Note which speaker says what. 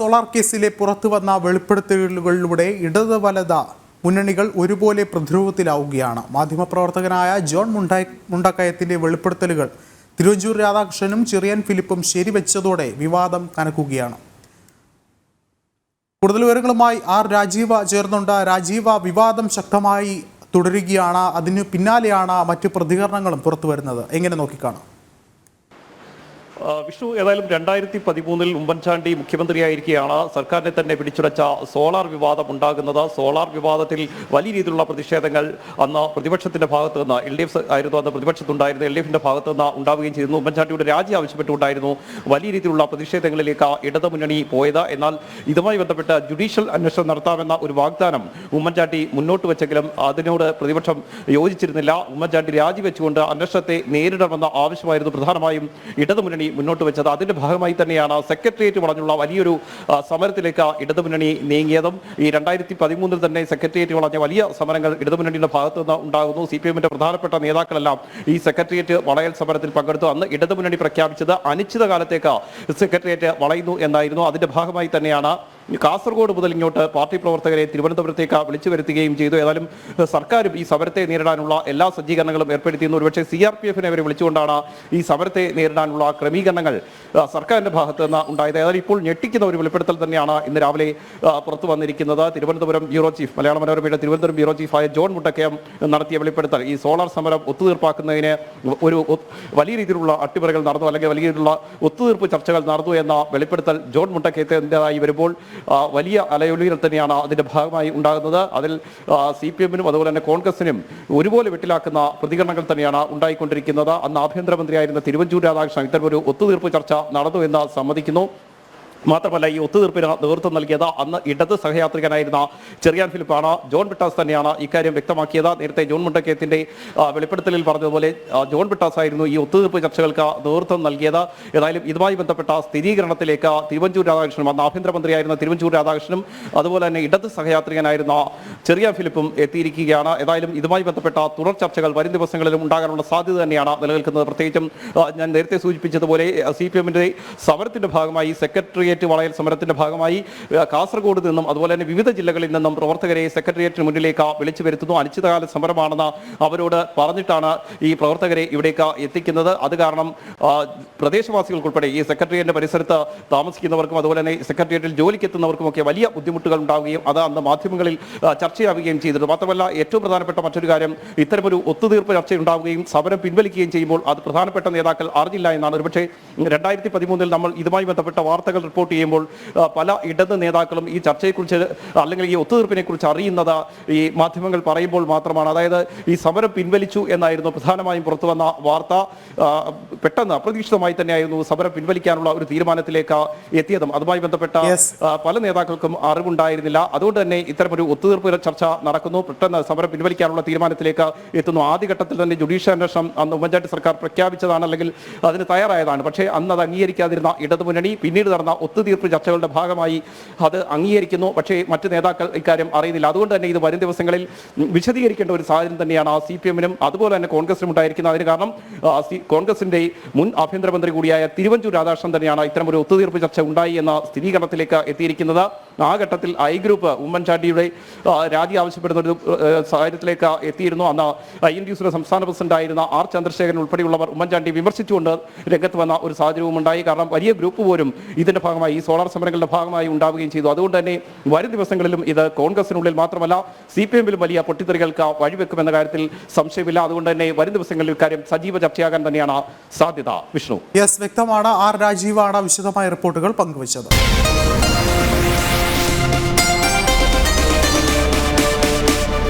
Speaker 1: Solar കേസിലെ പുറത്തുവന്ന വെളിപ്പെടുത്തലുകളിലൂടെ ഇടത് വലത മുന്നണികൾ ഒരുപോലെ പ്രതിരോധത്തിലാവുകയാണ്. മാധ്യമപ്രവർത്തകനായ ജോൺ മുണ്ടായി മുണ്ടക്കയത്തിന്റെ വെളിപ്പെടുത്തലുകൾ തിരുവഞ്ചൂർ രാധാകൃഷ്ണനും ചെറിയൻ ഫിലിപ്പും ശരിവെച്ചതോടെ വിവാദം കനക്കുകയാണ്. കൂടുതൽ വിവരങ്ങളുമായി ആർ രാജീവ ചേർന്നുണ്ട്. രാജീവ വിവാദം ശക്തമായി തുടരുകയാണ്. അതിനു പിന്നാലെയാണ് മറ്റു പ്രതികരണങ്ങളും പുറത്തു വരുന്നത് എങ്ങനെ നോക്കിക്കാണാം.
Speaker 2: വിഷ്ണു ഏതായാലും രണ്ടായിരത്തി പതിമൂന്നിൽ ഉമ്മൻചാണ്ടി മുഖ്യമന്ത്രിയായിരിക്കെയാണ്. സർക്കാരിനെ തന്നെ പിടിച്ചുടച്ച സോളാർ വിവാദം ഉണ്ടാകുന്നത്. സോളാർ വിവാദത്തിൽ വലിയ രീതിയിലുള്ള പ്രതിഷേധങ്ങൾ അന്ന് പ്രതിപക്ഷത്തിന്റെ ഭാഗത്ത് നിന്ന് എൽ ഡി എഫ് ആയിരുന്നു അന്ന് പ്രതിപക്ഷത്തുണ്ടായിരുന്നു എൽ ഡി എഫിന്റെ ഭാഗത്ത് നിന്ന് ഉണ്ടാവുകയും ചെയ്തിരുന്നു. ഉമ്മൻചാണ്ടിയുടെ രാജി ആവശ്യപ്പെട്ടുണ്ടായിരുന്നു വലിയ രീതിയിലുള്ള പ്രതിഷേധങ്ങളിലേക്ക് ഇടതുമുന്നണി പോയത്. എന്നാൽ ഇതുമായി ബന്ധപ്പെട്ട് ജുഡീഷ്യൽ അന്വേഷണം നടത്താമെന്ന ഒരു വാഗ്ദാനം ഉമ്മൻചാണ്ടി മുന്നോട്ട് വെച്ചെങ്കിലും അതിനോട് പ്രതിപക്ഷം യോജിച്ചിരുന്നില്ല. ഉമ്മൻചാണ്ടി രാജിവെച്ചുകൊണ്ട് അന്വേഷണത്തെ നേരിടണമെന്ന ആവശ്യമായിരുന്നു. പ്രധാനമായും ഇടതുമുന്നണി മുന്നോട്ട് വെച്ചത്. അതിന്റെ ഭാഗമായി തന്നെയാണ് സെക്രട്ടേറിയറ്റ് വളഞ്ഞുള്ള വലിയൊരു സമരത്തിലേക്ക് ഇടതുമുന്നണി നീങ്ങിയതും ഈ രണ്ടായിരത്തി പതിമൂന്നിൽ തന്നെ സെക്രട്ടേറിയറ്റ് വളഞ്ഞ വലിയ സമരങ്ങൾ ഇടതുമുന്നണിയുടെ ഭാഗത്ത് നിന്ന് ഉണ്ടാകുന്നു. സി പി എമ്മിന്റെ പ്രധാനപ്പെട്ട നേതാക്കളെല്ലാം ഈ സെക്രട്ടേറിയറ്റ് വളയൽ സമരത്തിൽ പങ്കെടുത്തു. അന്ന് ഇടതുമുന്നണി പ്രഖ്യാപിച്ചത് അനിശ്ചിതകാലത്തേക്ക് സെക്രട്ടേറിയറ്റ് വളയുന്നു എന്നായിരുന്നു. അതിന്റെ ഭാഗമായി തന്നെയാണ് കാസർഗോഡ് മുതൽ ഇങ്ങോട്ട് പാർട്ടി പ്രവർത്തകരെ തിരുവനന്തപുരത്തേക്ക് വിളിച്ചു വരുത്തുകയും ചെയ്തു. ഏതായാലും സർക്കാരും ഈ സമരത്തെ നേരിടാനുള്ള എല്ലാ സജ്ജീകരണങ്ങളും ഏർപ്പെടുത്തിയിരുന്നു. ഒരുപക്ഷെ സി ആർ പി എഫിനെ അവരെ വിളിച്ചുകൊണ്ടാണ് ഈ സമരത്തെ നേരിടാനുള്ള ക്രമീകരണങ്ങൾ സർക്കാരിന്റെ ഭാഗത്ത് നിന്ന് ഉണ്ടായത്. ഏതായാലും ഇപ്പോൾ ഞെട്ടിക്കുന്ന ഒരു വെളിപ്പെടുത്തൽ തന്നെയാണ് ഇന്ന് രാവിലെ പുറത്തു വന്നിരിക്കുന്നത്. തിരുവനന്തപുരം ബ്യൂറോ ചീഫ് മലയാള മനോരമയുടെ തിരുവനന്തപുരം ബ്യൂറോ ചീഫായ ജോൺ മുട്ടക്കയം നടത്തിയ വെളിപ്പെടുത്തൽ. ഈ സോളാർ സമരം ഒത്തുതീർപ്പാക്കുന്നതിന് ഒരു വലിയ രീതിയിലുള്ള അട്ടിമറികൾ നടന്നു അല്ലെങ്കിൽ വലിയ രീതിയിലുള്ള ഒത്തുതീർപ്പ് ചർച്ചകൾ നടന്നു എന്ന വെളിപ്പെടുത്തൽ ജോൺ മുട്ടക്കയത്തിന്റെതായി വരുമ്പോൾ വലിയ അലയൊലികൾ തന്നെയാണ് അതിന്റെ ഭാഗമായി ഉണ്ടാകുന്നത്. അതിൽ സി പി എമ്മിനും അതുപോലെ തന്നെ കോൺഗ്രസിനും ഒരുപോലെ വെട്ടിലാക്കുന്ന പ്രതികരണങ്ങൾ തന്നെയാണ് ഉണ്ടായിക്കൊണ്ടിരിക്കുന്നത്. അന്ന് ആഭ്യന്തരമന്ത്രിയായിരുന്ന തിരുവഞ്ചൂർ രാധാകൃഷ്ണൻ ഇത്തരം ഒരു ഒത്തുതീർപ്പ് ചർച്ച നടന്നു എന്ന് സമ്മതിക്കുന്നു. മാത്രമല്ല ഈ ഒത്തുതീർപ്പിന് നേതൃത്വം നൽകിയത് അന്ന് ഇടത് സഹയാത്രികനായിരുന്ന ചെറിയാൻ ഫിലിപ്പാണ്. ജോൺ ബിട്ടാസ് തന്നെയാണ് ഇക്കാര്യം വ്യക്തമാക്കിയത്. നേരത്തെ ജോൺ മുണ്ടക്കയത്തിന്റെ വെളിപ്പെടുത്തലിൽ പറഞ്ഞതുപോലെ ജോൺ ബിട്ടാസ് ആയിരുന്നു ഈ ഒത്തുതീർപ്പ് ചർച്ചകൾക്ക് നേതൃത്വം നൽകിയത്. ഏതായാലും ഇതുമായി ബന്ധപ്പെട്ട സ്ഥിരീകരണത്തിലേക്ക് തിരുവഞ്ചൂർ രാധാകൃഷ്ണൻ അന്ന് ആഭ്യന്തരമന്ത്രിയായിരുന്ന തിരുവഞ്ചൂർ രാധാകൃഷ്ണനും അതുപോലെ തന്നെ ഇടത് സഹയാത്രികനായിരുന്ന ചെറിയാൻ ഫിലിപ്പും എത്തിയിരിക്കുകയാണ്. ഏതായാലും ഇതുമായി ബന്ധപ്പെട്ട തുടർ ചർച്ചകൾ വരും ദിവസങ്ങളിലും ഉണ്ടാകാനുള്ള സാധ്യത തന്നെയാണ് നിലനിൽക്കുന്നത്. പ്രത്യേകിച്ചും ഞാൻ നേരത്തെ സൂചിപ്പിച്ചതുപോലെ സി പി എമ്മിന്റെ സമരത്തിന്റെ ഭാഗമായി സെക്രട്ടേറിയറ്റ് വളയൽ സമരത്തിന്റെ ഭാഗമായി കാസർഗോഡ് നിന്നും അതുപോലെ തന്നെ വിവിധ ജില്ലകളിൽ നിന്നും പ്രവർത്തകരെ സെക്രട്ടേറിയറ്റിന് മുന്നിലേക്ക് വിളിച്ചു വരുത്തുന്നു. അനിശ്ചിതകാല സമരമാണെന്ന് അവരോട് പറഞ്ഞിട്ടാണ് ഈ പ്രവർത്തകരെ ഇവിടേക്ക് എത്തിക്കുന്നത്. അത് കാരണം പ്രദേശവാസികൾക്കുൾപ്പെടെ ഈ സെക്രട്ടേറിയറ്റിന്റെ പരിസരത്ത് താമസിക്കുന്നവർക്കും അതുപോലെ തന്നെ സെക്രട്ടേറിയറ്റിൽ ജോലിക്ക് എത്തുന്നവർക്കുമൊക്കെ വലിയ ബുദ്ധിമുട്ടുകൾ ഉണ്ടാവുകയും അത് അന്ന് മാധ്യമങ്ങളിൽ ചർച്ചയാവുകയും ചെയ്തിരുന്നു. മാത്രമല്ല ഏറ്റവും പ്രധാനപ്പെട്ട മറ്റൊരു കാര്യം ഇത്തരമൊരു ഒത്തുതീർപ്പ് ചർച്ച ഉണ്ടാവുകയും സമരം പിൻവലിക്കുകയും ചെയ്യുമ്പോൾ അത് പ്രധാനപ്പെട്ട നേതാക്കൾ അറിഞ്ഞില്ല എന്നാണ്. ഒരുപക്ഷെ രണ്ടായിരത്തി പതിമൂന്നിൽ നമ്മൾ ഇതുമായി ബന്ധപ്പെട്ട വാർത്തകൾ റിപ്പോർട്ട് ചെയ്യുമ്പോൾ പല ഇടത് നേതാക്കളും ഈ ചർച്ചയെക്കുറിച്ച് അല്ലെങ്കിൽ ഈ ഒത്തുതീർപ്പിനെ കുറിച്ച് അറിയുന്നത് ഈ മാധ്യമങ്ങൾ പറയുമ്പോൾ മാത്രമാണ്. അതായത് ഈ സമരം പിൻവലിച്ചു എന്നായിരുന്നു പ്രധാനമായും പുറത്തു വന്ന വാർത്ത. പെട്ടെന്ന് അപ്രതീക്ഷിതമായി തന്നെയായിരുന്നു സമരം പിൻവലിക്കാനുള്ള ഒരു തീരുമാനത്തിലേക്ക് എത്തിയതും. അതുമായി ബന്ധപ്പെട്ട പല നേതാക്കൾക്കും അറിവുണ്ടായിരുന്നില്ല. അതുകൊണ്ട് തന്നെ ഇത്തരമൊരു ഒത്തുതീർപ്പ് ചർച്ച നടക്കുന്നു. പെട്ടെന്ന് സമരം പിൻവലിക്കാനുള്ള തീരുമാനത്തിലേക്ക് എത്തുന്നു. ആദ്യഘട്ടത്തിൽ തന്നെ ജുഡീഷ്യൽ അന്വേഷണം അന്ന് ഉമ്മൻചാണ്ടി സർക്കാർ പ്രഖ്യാപിച്ചതാണ് അല്ലെങ്കിൽ അതിന് തയ്യാറായതാണ്. പക്ഷേ അന്ന് അത് അംഗീകരിക്കാതിരുന്ന ഇടതുമുന്നണി പിന്നീട് നടന്ന ഒത്തുതീർപ്പ് ചർച്ചകളുടെ ഭാഗമായി അത് അംഗീകരിക്കുന്നു. പക്ഷേ മറ്റ് നേതാക്കൾ ഇക്കാര്യം അറിയുന്നില്ല. അതുകൊണ്ട് തന്നെ ഇത് വരും ദിവസങ്ങളിൽ വിശദീകരിക്കേണ്ട ഒരു സാഹചര്യം തന്നെയാണ് ആ സി പി എമ്മിനും അതുപോലെ തന്നെ കോൺഗ്രസിനും ഉണ്ടായിരിക്കുന്നത്. അതിന് കാരണം കോൺഗ്രസിന്റെ മുൻ ആഭ്യന്തരമന്ത്രി കൂടിയായ തിരുവഞ്ചൂർ രാധാകൃഷ്ണൻ തന്നെയാണ് ഇത്തരം ഒരു ഒത്തുതീർപ്പ് ചർച്ച ഉണ്ടായി എന്ന സ്ഥിരീകരണത്തിലേക്ക് എത്തിയിരിക്കുന്നത്. ആ ഘട്ടത്തിൽ ഐ ഗ്രൂപ്പ് ഉമ്മൻചാണ്ടിയുടെ രാജി ആവശ്യപ്പെടുന്ന ഒരു സാഹചര്യത്തിലേക്ക് എത്തിയിരുന്നു. അന്ന് ഐ എൻ ഡി യുടെ സംസ്ഥാന പ്രസിഡന്റ് ആയിരുന്ന ആർ ചന്ദ്രശേഖരൻ ഉൾപ്പെടെയുള്ളവർ ഉമ്മൻചാണ്ടി വിമർശിച്ചുകൊണ്ട് രംഗത്ത് വന്ന ഒരു സാഹചര്യവും ഉണ്ടായി. കാരണം വലിയ ഗ്രൂപ്പ് പോലും ഇതിന്റെ ഭാഗമായി ഈ സോളാർ സമരങ്ങളുടെ ഭാഗമായി ഉണ്ടാവുകയും ചെയ്തു. അതുകൊണ്ട് തന്നെ വരും ദിവസങ്ങളിലും ഇത് കോൺഗ്രസിനുള്ളിൽ മാത്രമല്ല സി പി എമ്മിലും വലിയ പൊട്ടിത്തെറികൾക്ക് വഴിവെക്കുമെന്ന കാര്യത്തിൽ സംശയമില്ല. അതുകൊണ്ട് തന്നെ വരും ദിവസങ്ങളിൽ ഇക്കാര്യം സജീവ ചർച്ചയാകാൻ തന്നെയാണ് സാധ്യത. വിഷ്ണു.
Speaker 1: യെസ് വ്യക്തമാണ്. ആർ രാജീവാണ് വിശദമായ റിപ്പോർട്ടുകൾ പങ്കുവച്ചത്.